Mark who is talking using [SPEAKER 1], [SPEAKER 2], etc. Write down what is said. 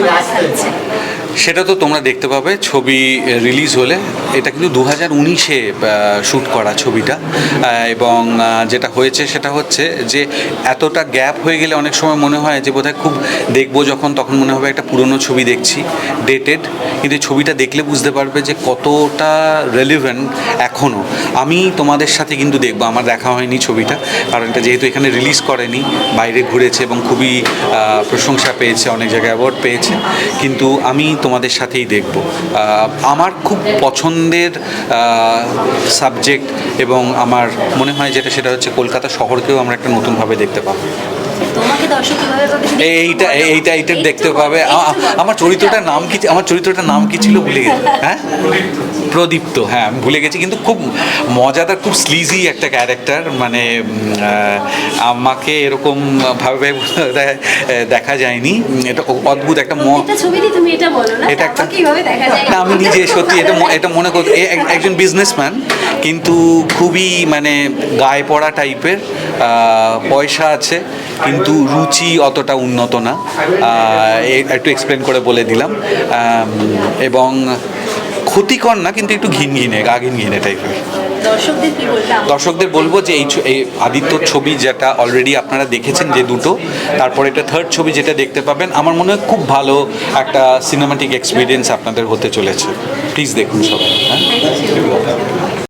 [SPEAKER 1] Last asked সেটা তো তোমরা দেখতে পাবে, ছবি রিলিজ হলে। এটা কিন্তু দু হাজার উনিশে শ্যুট করা ছবিটা। এবং যেটা হয়েছে সেটা হচ্ছে যে এতটা গ্যাপ হয়ে গেলে অনেক সময় মনে হয় যে বোধহয় খুব দেখব যখন, তখন মনে হবে একটা পুরনো ছবি দেখছি ডেটেড কিন্তু ছবিটা দেখলে বুঝতে পারবে যে কতটা রেলিভেন্ট এখনও আমি তোমাদের সাথে কিন্তু দেখব, আমার দেখা হয়নি ছবিটা, কারণ এটা যেহেতু এখানে রিলিজ করেনি, বাইরে ঘুরেছে এবং খুবই প্রশংসা পেয়েছে, অনেক জায়গায় অ্যাওয়ার্ড পেয়েছে। কিন্তু আমি তোমাদের সাথেই দেখব। আমার খুব পছন্দের সাবজেক্ট এবং আমার মনে হয় যেটা, সেটা হচ্ছে কলকাতা শহরকেও আমরা একটা নতুনভাবে দেখতে পাবো।
[SPEAKER 2] তোমাকে দর্শক কীভাবে পাবে
[SPEAKER 1] এইটা এইটা এইটা দেখতে পাবে। আমার চরিত্রটার নাম কি আমার চরিত্রটার নাম কি ছিল ভুলে গেছি। হ্যাঁ? প্রদীপ্ত হ্যাঁ আমি ভুলে গেছি। কিন্তু খুব মজাদার খুব স্লিজি একটা ক্যারেক্টার মানে আমাকে এরকম ভাবে দেখা যায়নি। এটা অদ্ভুত একটা
[SPEAKER 2] এটা
[SPEAKER 1] একটা- না আমি নিজে সত্যি এটা এটা মনে করতে একজন বিজনেসম্যান কিন্তু খুবই মানে গায়ে পড়া টাইপের পয়সা আছে। কিন্তু রুচি অতটা উন্নত না। একটু এক্সপ্লেন করে বলে দিলাম। এবং ক্ষতিকর না কিন্তু একটু ঘিন ঘিনে গা ঘিন ঘিনে টাইপের
[SPEAKER 2] দর্শকদের
[SPEAKER 1] বলব যে এই আদিত্যর ছবি যেটা অলরেডি আপনারা দেখেছেন যে দুটো তারপর এটা থার্ড ছবি যেটা দেখতে পাবেন আমার মনে হয় খুব ভালো একটা সিনেমাটিক এক্সপিরিয়েন্স আপনাদের হতে চলেছে। প্লিজ দেখুন সবাই হ্যাঁ.